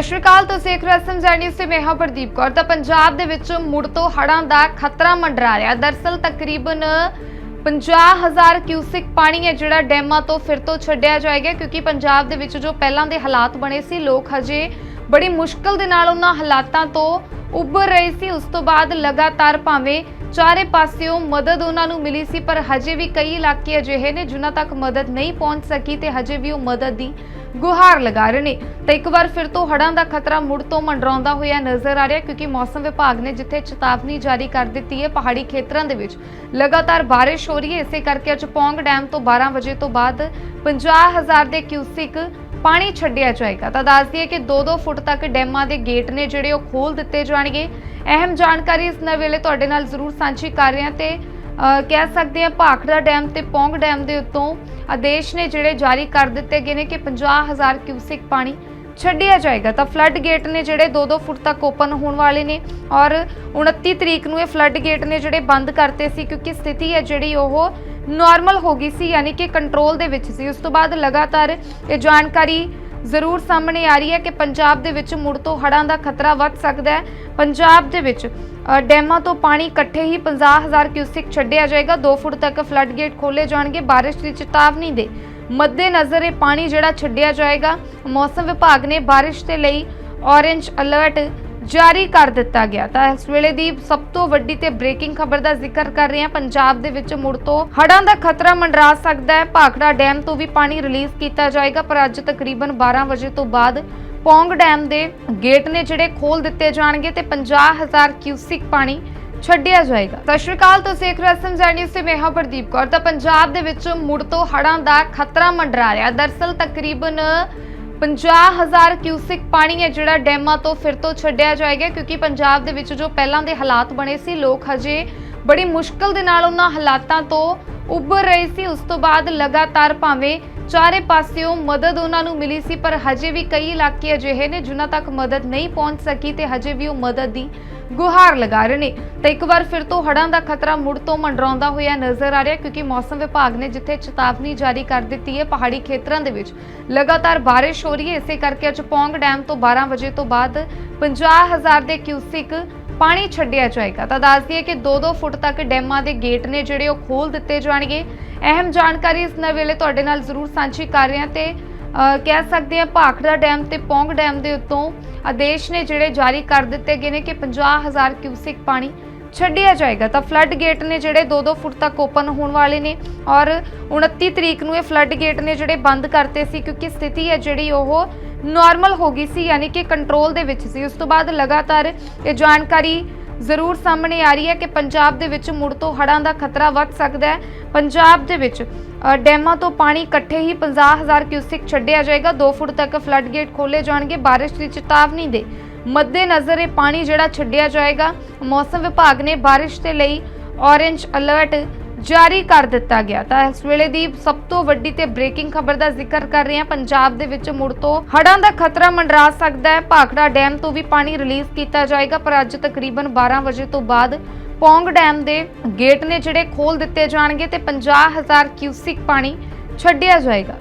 ਸਤਿ ਸ਼੍ਰੀ ਅਕਾਲ, ਤੁਸੀਂ ਦੇਖ ਰਹੇ ਹੋ ਨਿਊਜ਼ ਤੇ ਮੈਂ ਹਾਂ ਪ੍ਰਦੀਪ ਕੌਰ। ਤਾਂ ਪੰਜਾਬ ਦੇ ਵਿੱਚ ਮੁੜ ਤੋਂ ਹੜ੍ਹਾਂ ਦਾ ਖਤਰਾ ਮੰਡਰਾ ਰਿਹਾ। ਦਰਸਲ ਤਕਰੀਬਨ 50000 ਕਿਊਸਿਕ ਪਾਣੀ ਹੈ ਜਿਹੜਾ ਡੈਮਾਂ ਤੋਂ ਫਿਰ ਤੋਂ ਛੱਡਿਆ ਜਾਏਗਾ, ਕਿਉਂਕਿ ਪੰਜਾਬ ਦੇ ਵਿੱਚ ਜੋ ਪਹਿਲਾਂ ਦੇ ਹਾਲਾਤ ਬਣੇ ਸੀ, ਲੋਕ ਹਜੇ ਬੜੀ ਮੁਸ਼ਕਲ ਦੇ ਨਾਲ ਉਹਨਾਂ ਹਾਲਾਤਾਂ ਤੋਂ ਉੱਭਰ ਰਹੇ ਸੀ। ਉਸ ਤੋਂ ਬਾਅਦ ਲਗਾਤਾਰ ਭਾਵੇਂ ਚਾਰੇ ਪਾਸਿਓਂ ਮਦਦ ਉਹਨਾਂ ਨੂੰ ਮਿਲੀ ਸੀ, ਪਰ ਹਜੇ ਵੀ ਕਈ ਇਲਾਕੇ ਅਜਿਹੇ ਨੇ ਜਿਨ੍ਹਾਂ ਤੱਕ ਮਦਦ ਨਹੀਂ ਪਹੁੰਚ ਸਕੀ ਤੇ ਹਜੇ ਵੀ ਉਹ ਮਦਦ ਦੀ ਗੁਹਾਰ ਲਗਾ ਰਹੇ ਨੇ। ਤਾਂ ਇੱਕ ਵਾਰ ਫਿਰ ਤੋਂ ਹੜ੍ਹਾਂ ਦਾ ਖਤਰਾ ਮੁੜ ਤੋਂ ਮੰਡਰਾਉਂਦਾ ਹੋਇਆ ਨਜ਼ਰ ਆ ਰਿਹਾ ਕਿਉਂਕਿ ਮੌਸਮ ਵਿਭਾਗ ਨੇ ਜਿੱਥੇ ਚੇਤਾਵਨੀ ਜਾਰੀ ਕਰ ਦਿੱਤੀ ਹੈ, ਪਹਾੜੀ ਖੇਤਰਾਂ ਦੇ ਵਿੱਚ ਲਗਾਤਾਰ ਬਾਰਿਸ਼ ਹੋ ਰਹੀ ਹੈ। ਇਸੇ ਕਰਕੇ ਅੱਜ ਪੌਂਗ ਡੈਮ ਤੋਂ 12 ਵਜੇ ਤੋਂ ਬਾਅਦ 50000 ਦੇ ਕਿਊਸਿਕ ਪਾਣੀ ਛੱਡਿਆ ਜਾਏਗਾ। ਤਾਂ ਦੱਸ ਦਈਏ ਕਿ 2-2 ਫੁੱਟ ਤੱਕ ਡੈਮਾਂ ਦੇ ਗੇਟ ਨੇ ਜਿਹੜੇ ਉਹ ਖੋਲ ਦਿੱਤੇ ਜਾਣਗੇ। ਅਹਿਮ ਜਾਣਕਾਰੀ ਇਸ ਨਵੇਂ ਵੇਲੇ ਤੁਹਾਡੇ ਨਾਲ ਜ਼ਰੂਰ ਸਾਂਝੀ ਕਰ ਰਹੇ ਹਾਂ ਤੇ ਕਹਿ ਸਕਦੇ ਹਾਂ ਭਾਖੜਾ ਡੈਮ ਤੇ ਪੌਂਗ ਡੈਮ ਦੇ ਉੱਤੋਂ ਆਦੇਸ਼ ਨੇ ਜਿਹੜੇ ਜਾਰੀ ਕਰ ਦਿੱਤੇ ਗਏ ਨੇ ਕਿ 50000 ਕਿਊਸਿਕ ਪਾਣੀ ਛੱਡਿਆ ਜਾਏਗਾ। ਤਾਂ ਫਲੱਡ ਗੇਟ ਨੇ ਜਿਹੜੇ 2-2 ਫੁੱਟ ਤੱਕ ਓਪਨ ਹੋਣ ਵਾਲੇ ਨੇ ਔਰ 29 ਤਰੀਕ ਨੂੰ ਇਹ ਫਲੱਡ ਗੇਟ ਨੇ ਜਿਹੜੇ ਬੰਦ ਕਰਤੇ ਸੀ ਕਿਉਂਕਿ ਸਥਿਤੀ ਹੈ ਜਿਹੜੀ ਉਹ ਨਾਰਮਲ ਹੋ ਗਈ ਸੀ, ਯਾਨੀ ਕਿ ਕੰਟਰੋਲ ਦੇ ਵਿੱਚ ਸੀ। ਉਸ ਤੋਂ ਬਾਅਦ ਲਗਾਤਾਰ ਇਹ ਜਾਣਕਾਰੀ ਜ਼ਰੂਰ ਸਾਹਮਣੇ ਆ ਰਹੀ ਹੈ ਕਿ ਪੰਜਾਬ ਦੇ ਵਿੱਚ ਮੁੜ ਤੋਂ ਹੜ੍ਹਾਂ ਦਾ ਖਤਰਾ ਵੱਧ ਸਕਦਾ ਹੈ। ਪੰਜਾਬ ਦੇ ਵਿੱਚ ਡੈਮਾਂ ਤੋਂ ਪਾਣੀ ਇਕੱਠੇ ਹੀ 50000 ਕਿਊਸਿਕ ਛੱਡਿਆ ਜਾਏਗਾ। 2 ਫੁੱਟ ਤੱਕ ਫਲੱਡ ਗੇਟ ਖੋਲੇ ਜਾਣਗੇ। ਬਾਰਿਸ਼ ਦੀ ਚੇਤਾਵਨੀ ਦੇ ਮੱਦੇਨਜ਼ਰ ਇਹ ਪਾਣੀ ਜਿਹੜਾ ਛੱਡਿਆ ਜਾਏਗਾ। ਮੌਸਮ ਵਿਭਾਗ ਨੇ ਬਾਰਿਸ਼ ਦੇ ਲਈ ਔਰੇਂਜ ਅਲਰਟ ਜਾਰੀ ਕਰ ਦਿੱਤਾ ਗਿਆ ਤਾਂ ਇਸ ਵੇਲੇ ਦੀ ਸਭ ਤੋਂ ਵੱਡੀ ਤੇ ਬ੍ਰੇਕਿੰਗ ਖਬਰ ਦਾ ਜ਼ਿਕਰ ਕਰ ਰਹੇ ਹਾਂ। ਪੰਜਾਬ ਦੇ ਵਿੱਚ ਮੁੜ ਤੋਂ ਹੜ੍ਹਾਂ ਦਾ ਖਤਰਾ ਮੰਡਰਾ ਸਕਦਾ ਹੈ। ਭਾਖੜਾ ਡੈਮ ਤੋਂ ਵੀ ਪਾਣੀ ਰਿਲੀਜ਼ ਕੀਤਾ ਜਾਏਗਾ, ਪਰ ਅੱਜ ਤਕਰੀਬਨ 12 ਵਜੇ ਤੋਂ ਬਾਅਦ ਪੌਂਗ ਡੈਮ ਦੇ ਗੇਟ ਨੇ ਜਿਹੜੇ ਖੋਲ ਦਿੱਤੇ ਜਾਣਗੇ ਤੇ 50000 ਕਿਊਸਿਕ ਪਾਣੀ ਛੱਡਿਆ ਜਾਏਗਾ। ਸਤਿ ਸ਼੍ਰੀ ਅਕਾਲ, ਤੁਸੀਂ ਦੇਖ ਰਹੇ ਹੋ ਐਸਐਮਜ਼ੈਡ ਮੈਂ ਹਾਂ ਪ੍ਰਦੀਪ ਕੌਰ। ਤਾਂ ਪੰਜਾਬ ਦੇ ਵਿੱਚ ਮੁੜ ਤੋਂ ਹੜ੍ਹਾਂ ਦਾ ਖਤਰਾ ਮੰਡਰਾ ਰਿਹਾ। ਦਰਸਲ ਤਕਰੀਬਨ 50000 ਕਿਊਸਿਕ ਪਾਣੀ ਹੈ ਜਿਹੜਾ ਡੈਮਾਂ ਤੋਂ ਫਿਰ ਤੋਂ ਛੱਡਿਆ ਜਾਏਗਾ, ਕਿਉਂਕਿ ਪੰਜਾਬ ਦੇ ਵਿੱਚ ਜੋ ਪਹਿਲਾਂ ਦੇ ਹਾਲਾਤ ਬਣੇ ਸੀ, ਲੋਕ ਹਜੇ ਬੜੀ ਮੁਸ਼ਕਲ ਦੇ ਨਾਲ ਉਹਨਾਂ ਹਾਲਾਤਾਂ ਤੋਂ ਉੱਭਰ ਰਹੇ ਸੀ। ਉਸ ਤੋਂ ਬਾਅਦ ਲਗਾਤਾਰ ਭਾਵੇਂ ਚਾਰੇ ਪਾਸਿਓਂ ਮਦਦ ਉਹਨਾਂ ਨੂੰ ਮਿਲੀ ਸੀ, ਪਰ ਹਜੇ ਵੀ ਕਈ ਇਲਾਕੇ ਅਜਿਹੇ ਨੇ ਜਿਨ੍ਹਾਂ ਤੱਕ ਮਦਦ ਨਹੀਂ ਪਹੁੰਚ ਸਕੀ ਤੇ ਹਜੇ ਵੀ ਉਹ ਮਦਦ ਦੀ ਗੁਹਾਰ ਲਗਾ ਰਹੇ ਨੇ। ਤਾਂ ਇੱਕ ਵਾਰ ਫਿਰ ਤੋਂ ਹੜ੍ਹਾਂ ਦਾ ਖਤਰਾ ਮੁੜ ਤੋਂ ਮੰਡਰਾਉਂਦਾ ਹੋਇਆ ਨਜ਼ਰ ਆ ਰਿਹਾ, ਕਿਉਂਕਿ ਮੌਸਮ ਵਿਭਾਗ ਨੇ ਜਿੱਥੇ ਚੇਤਾਵਨੀ ਜਾਰੀ ਕਰ ਦਿੱਤੀ ਹੈ, ਪਹਾੜੀ ਖੇਤਰਾਂ ਦੇ ਵਿੱਚ ਲਗਾਤਾਰ ਬਾਰਿਸ਼ ਹੋ ਰਹੀ ਹੈ। ਇਸੇ ਕਰਕੇ ਅੱਜ ਪੌਂਗ ਡੈਮ ਤੋਂ 12 ਵਜੇ ਤੋਂ ਬਾਅਦ 50000 ਦੇ ਕਿਊਸਿਕ ਪਾਣੀ ਛੱਡਿਆ ਜਾਏਗਾ। ਤਾਂ ਦੱਸ ਦਈਏ ਕਿ 2-2 ਫੁੱਟ ਤੱਕ ਡੈਮਾਂ ਦੇ ਗੇਟ ਨੇ ਜਿਹੜੇ ਉਹ ਖੋਲ ਦਿੱਤੇ ਜਾਣਗੇ। ਅਹਿਮ ਜਾਣਕਾਰੀ ਇਸ ਨਵੇਂ ਵੇਲੇ ਤੁਹਾਡੇ ਨਾਲ ਜ਼ਰੂਰ ਸਾਂਝੀ ਕਰ ਰਹੇ ਹਾਂ ਤੇ ਕਹਿ ਸਕਦੇ ਹਾਂ ਭਾਖੜਾ ਡੈਮ ਤੇ ਪੌਂਗ ਡੈਮ ਦੇ ਉੱਤੋਂ ਆਦੇਸ਼ ਨੇ ਜਿਹੜੇ ਜਾਰੀ ਕਰ ਦਿੱਤੇ ਗਏ ਨੇ ਕਿ 50000 ਕਿਊਸਿਕ ਪਾਣੀ ਛੱਡਿਆ ਜਾਏਗਾ। ਤਾਂ ਫਲੱਡ ਗੇਟ ਨੇ ਜਿਹੜੇ 2-2 ਫੁੱਟ ਤੱਕ ਓਪਨ ਹੋਣ ਵਾਲੇ ਨੇ ਔਰ 29 ਤਰੀਕ ਨੂੰ ਇਹ ਫਲੱਡ ਗੇਟ ਨੇ ਜਿਹੜੇ ਬੰਦ ਕਰਤੇ ਸੀ ਕਿਉਂਕਿ ਸਥਿਤੀ ਹੈ ਜਿਹੜੀ ਉਹ ਨਾਰਮਲ ਹੋ ਗਈ ਸੀ, ਯਾਨੀ ਕਿ ਕੰਟਰੋਲ ਦੇ ਵਿੱਚ ਸੀ। ਉਸ ਤੋਂ ਬਾਅਦ ਲਗਾਤਾਰ ਇਹ ਜਾਣਕਾਰੀ ਜ਼ਰੂਰ ਸਾਹਮਣੇ ਆ ਰਹੀ ਹੈ ਕਿ ਪੰਜਾਬ ਦੇ ਵਿੱਚ ਮੁੜ ਤੋਂ ਹੜ੍ਹਾਂ ਦਾ ਖਤਰਾ ਵੱਧ ਸਕਦਾ ਹੈ। ਪੰਜਾਬ ਦੇ ਵਿੱਚ ਡੈਮਾਂ ਤੋਂ ਪਾਣੀ ਇਕੱਠੇ ਹੀ 50000 ਕਿਊਸਿਕ ਛੱਡਿਆ ਜਾਏਗਾ। 2 ਫੁੱਟ ਤੱਕ ਫਲੱਡ ਗੇਟ ਖੋਲੇ ਜਾਣਗੇ। ਬਾਰਿਸ਼ ਦੀ ਚੇਤਾਵਨੀ ਦੇ ਮੱਦੇਨਜ਼ਰ ਇਹ ਪਾਣੀ ਜਿਹੜਾ ਛੱਡਿਆ ਜਾਏਗਾ। ਮੌਸਮ ਵਿਭਾਗ ਨੇ ਬਾਰਿਸ਼ ਦੇ ਲਈ ਔਰੇਂਜ ਅਲਰਟ ਜਾਰੀ ਕਰ ਦਿੱਤਾ ਗਿਆ। ਤਾਂ ਇਸ ਵੇਲੇ ਦੀ ਸਭ ਤੋਂ ਵੱਡੀ ਤੇ ਬ੍ਰੇਕਿੰਗ ਖਬਰ ਦਾ ਜ਼ਿਕਰ ਕਰ ਰਹੇ ਹਾਂ। ਪੰਜਾਬ ਦੇ ਵਿੱਚ ਮੁੜ ਤੋਂ ਹੜ੍ਹਾਂ ਦਾ ਖਤਰਾ ਮੰਡਰਾ ਸਕਦਾ ਹੈ। ਭਾਖੜਾ ਡੈਮ ਤੋਂ ਵੀ ਪਾਣੀ ਰਿਲੀਜ਼ ਕੀਤਾ ਜਾਏਗਾ, ਪਰ ਅੱਜ ਤਕਰੀਬਨ 12 ਵਜੇ ਤੋਂ ਬਾਅਦ ਪੌਂਗ ਡੈਮ ਦੇ ਗੇਟ ਨੇ ਜਿਹੜੇ ਖੋਲ ਦਿੱਤੇ ਜਾਣਗੇ ਤੇ 50000 ਕਿਊਸਿਕ ਪਾਣੀ ਛੱਡਿਆ ਜਾਏਗਾ।